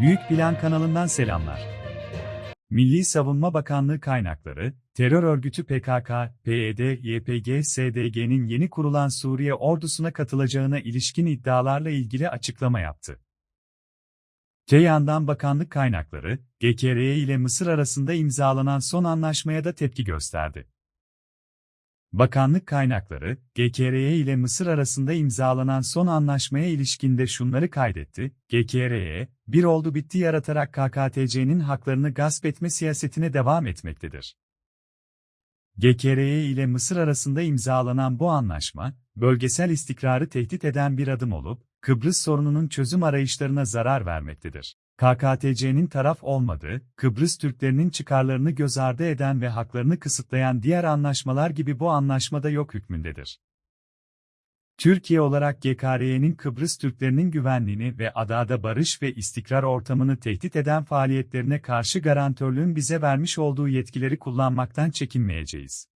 Büyük Plan kanalından selamlar. Milli Savunma Bakanlığı kaynakları, terör örgütü PKK, PYD, YPG, SDG'nin yeni kurulan Suriye ordusuna katılacağına ilişkin iddialarla ilgili açıklama yaptı. Te yandan bakanlık kaynakları, GKRY ile Mısır arasında imzalanan son anlaşmaya da tepki gösterdi. Bakanlık kaynakları, GKRY ile Mısır arasında imzalanan son anlaşmaya ilişkinde şunları kaydetti, GKRY, bir oldu bitti yaratarak KKTC'nin haklarını gasp etme siyasetine devam etmektedir. GKRY ile Mısır arasında imzalanan bu anlaşma, bölgesel istikrarı tehdit eden bir adım olup, Kıbrıs sorununun çözüm arayışlarına zarar vermektedir. KKTC'nin taraf olmadığı, Kıbrıs Türklerinin çıkarlarını göz ardı eden ve haklarını kısıtlayan diğer anlaşmalar gibi bu anlaşmada yok hükmündedir. Türkiye olarak GKRY'nin Kıbrıs Türklerinin güvenliğini ve adada barış ve istikrar ortamını tehdit eden faaliyetlerine karşı garantörlüğün bize vermiş olduğu yetkileri kullanmaktan çekinmeyeceğiz.